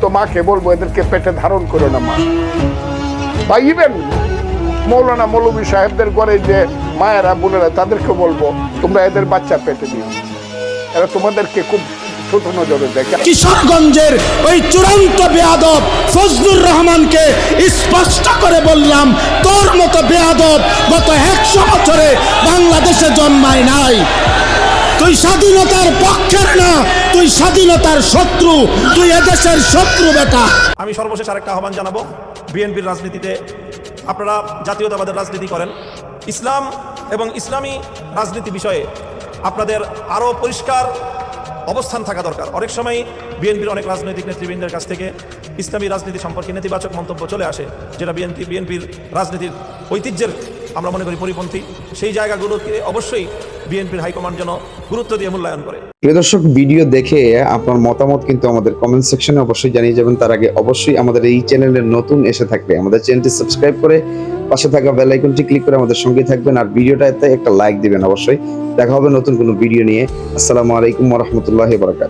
তো মাকে বলব, এদেরকে পেটে ধারণ করো না, মা। বা ইভেন মৌলানা মৌলবী সাহেবদের ঘরে যে মায়েরা, বোনেরা, তাদেরকে বলব, তোমরা এদের বাচ্চা পেটে দিও। এরা তোমাদেরকে খুব নজরে দেখে। কিশোরগঞ্জের ওই চূড়ান্ত বেয়াদব ফজলুর রহমানকে স্পষ্ট করে বললাম, তোর মতো বেয়াদব গত একশো বছরে বাংলাদেশে জন্মায় নাই। তুই স্বাধীনতার পক্ষের না স্বাধীনতার শত্রু, তুই এদেশের শত্রু বেটা। আমি সর্বশেষ আরেকটা আহ্বান জানাব বিএনপির রাজনীতিতে। আপনারা জাতীয়তাবাদের রাজনীতি করেন। ইসলাম এবং ইসলামী রাজনীতি বিষয়ে আপনাদের আরও পরিষ্কার অবস্থান থাকা দরকার। অনেক সময় বিএনপির অনেক রাজনৈতিক নেতৃবৃন্দের কাছ থেকে ইসলামী রাজনীতি সম্পর্কে নেতিবাচক মন্তব্য চলে আসে, যেটা বিএনপি বিএনপির রাজনীতির ঐতিহ্যের আমরা মনে করি পরিপন্থী, সেই জায়গাগুলোকে অবশ্যই বিএনপির হাইকমান্ড যেন গুরুত্ব দিয়ে মূল্যায়ন করে। প্রিয় দর্শক, ভিডিও দেখে আপনার মতামত কিন্তু আমাদের কমেন্ট সেকশনে অবশ্যই জানিয়ে যাবেন। তার আগে অবশ্যই আমাদের এই চ্যানেলে নতুন এসে থাকলে আমাদের চ্যানেলটি সাবস্ক্রাইব করে পাশে থাকা বেল আইকনটি ক্লিক করে আমাদের সঙ্গে থাকবেন। আর ভিডিওটাতে একটা লাইক দিবেন অবশ্যই। দেখা হবে নতুন কোনো ভিডিও নিয়ে। আসসালামু আলাইকুম রহমতুল্লাহ বারাকাত